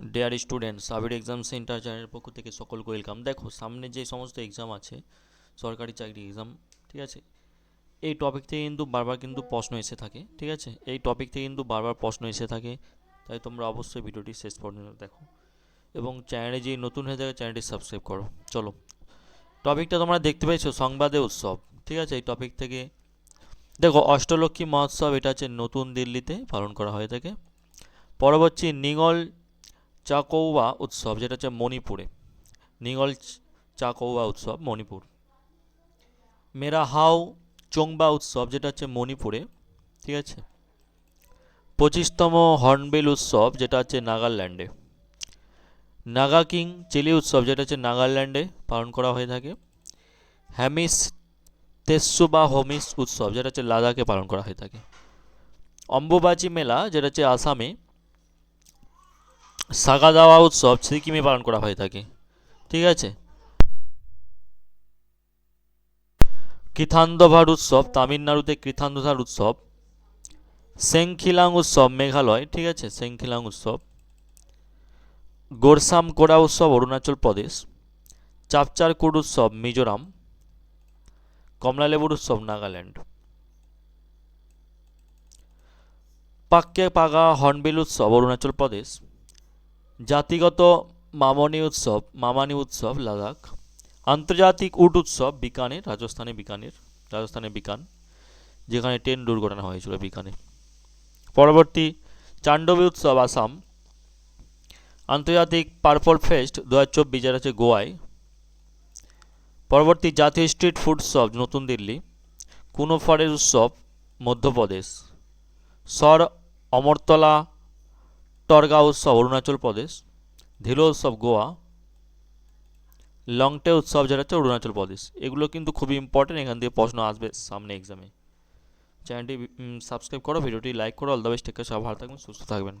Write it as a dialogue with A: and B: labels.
A: Dear student Sabir exam centre চ্যানেলের পক্ষ থেকে সকলকে ওয়েলকাম দেখো, সামনে যে সমস্ত এক্সাম আছে, সরকারি চাকরি এক্সাম ঠিক আছে? এই টপিক থেকে কিন্তু বারবার কিন্তু প্রশ্ন এসে থাকে, ঠিক আছে? এই টপিক থেকে কিন্তু বারবার প্রশ্ন এসে থাকে, তাই তোমরা অবশ্যই ভিডিওটি শেষ পর্যন্ত দেখো। এবং চ্যানেলে যে নতুন হয়ে থাকে চ্যানেলটি সাবস্ক্রাইব করো। চলো। টপিকটা তোমরা দেখতে পেয়েছ, সংবাদে উৎসব, ঠিক আছে? এই টপিক থেকে দেখো, অষ্টলক্ষ্মী মহোৎসব, এটা হচ্ছে নতুন দিল্লিতে পালন করা হয়ে থাকে। পরবর্তী নিগল চাকৌয়া উৎসব, যেটা হচ্ছে মণিপুরে। নিগল চাকৌয়া উৎসব, মণিপুর। মেরা হাও চোংবা উৎসব, যেটা হচ্ছে মণিপুরে, ঠিক আছে? পঁচিশতম হর্নবিল উৎসব, যেটা হচ্ছে নাগাল্যান্ডে। নাগা কিং চিলি উৎসব, যেটা হচ্ছে নাগাল্যান্ডে পালন করা হয়ে থাকে। হ্যামিস তেসু বা হোমিস উৎসব, যেটা হচ্ছে লাদাখে পালন করা হয়ে থাকে। অম্বুবাচী মেলা, যেটা হচ্ছে আসামে সাগাদাওয়া উৎসব সিকিমে পালন করা হয়ে থাকে। ঠিক আছে? কৃথান্দভার উৎসব, তামিলনাড়ুতে কৃথান্দধার উৎসব, সেংখিলাং উৎসব, মেঘালয়, ঠিক আছে? সেংখিলাং উৎসব গোরসাম কোড়া উৎসব, অরুণাচল প্রদেশ চাপচার চাপচারকুট উৎসব, মিজোরাম, কমলালেবুর উৎসব, নাগাল্যান্ড। পাক্কে পাগা হর্নবিল উৎসব, অরুণাচল প্রদেশ জাতিগত মামনি উৎসব, মামানি উৎসব, লাদাখ। আন্তর্জাতিক উট উৎসব, বিকানের, রাজস্থানে বিকানের, রাজস্থানে বিকান, যেখানে ট্রেন দুর্ঘটনা হয়েছিল বিকানে। পরবর্তী চান্ডবী উৎসব আসাম। আন্তর্জাতিক পার্পল ফেস্ট দু হাজার চব্বিশ যেটা হচ্ছে গোয়ায়। পরবর্তী জাতীয় স্ট্রিট ফুড উৎসব নতুন দিল্লি। কুনোফারের উৎসব মধ্যপ্রদেশ। সর অমরতলা টরগা উৎসব, অরুণাচল প্রদেশ ধিলো উৎসব, গোয়া, লংটে উৎসব যেটা হচ্ছে অরুণাচল প্রদেশ। এগুলো কিন্তু খুবই ইম্পর্টেন্ট এখান থেকে প্রশ্ন আসবে সামনে এক্সামে চ্যানেলটি সাবস্ক্রাইব করো, ভিডিওটি লাইক করো অল দ্য বেস্ট টেক সব ভালো থাকবেন, সুস্থ থাকবেন।